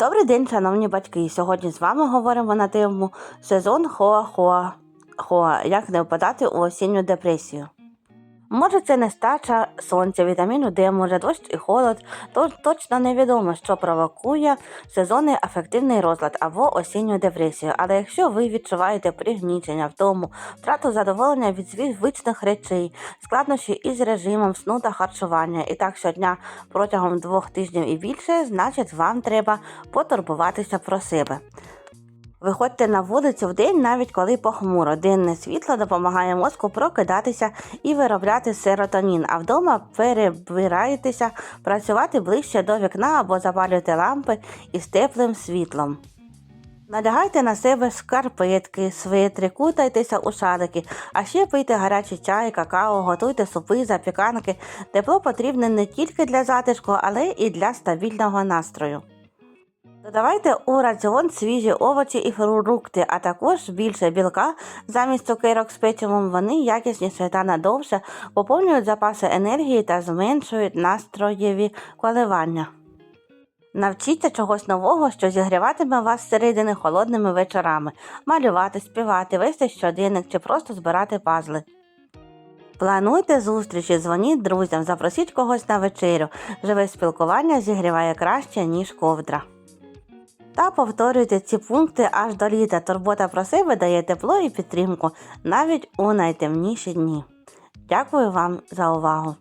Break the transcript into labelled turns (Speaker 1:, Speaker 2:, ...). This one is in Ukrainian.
Speaker 1: Добрий день, шановні батьки. Сьогодні з вами говоримо на тему сезон Хоа-Хоа. Хоа. Як не впадати у осінню депресію. Може, це нестача сонця, вітаміну Д, може дощ і холод, то точно невідомо, що провокує сезонний афективний розлад або осінню депресію. Але якщо ви відчуваєте пригнічення, втому, втрату задоволення від звичних речей, складнощі із режимом сну та харчування, і так щодня протягом двох тижнів і більше, значить вам треба потурбуватися про себе. Виходьте на вулицю в день, навіть коли похмуро. Денне світло допомагає мозку прокидатися і виробляти серотонін, а вдома перебираєтеся працювати ближче до вікна або запалюйте лампи із теплим світлом. Надягайте на себе шкарпетки, свитри, кутайтеся у шалики, а ще пийте гарячий чай, какао, готуйте супи, запіканки. Тепло потрібне не тільки для затишку, але і для стабільного настрою. Додавайте у раціон свіжі овочі і фрукти, а також більше білка замість цукерок з печивом. Вони якісніші та надовше поповнюють запаси енергії та зменшують настроєві коливання. Навчіться чогось нового, що зігріватиме вас зсередини холодними вечорами, малювати, співати, вести щоденник чи просто збирати пазли. Плануйте зустрічі, дзвоніть друзям, запросіть когось на вечерю. Живе спілкування зігріває краще, ніж ковдра. Та повторюйте ці пункти аж до літа. Турбота про себе дає тепло і підтримку навіть у найтемніші дні. Дякую вам за увагу!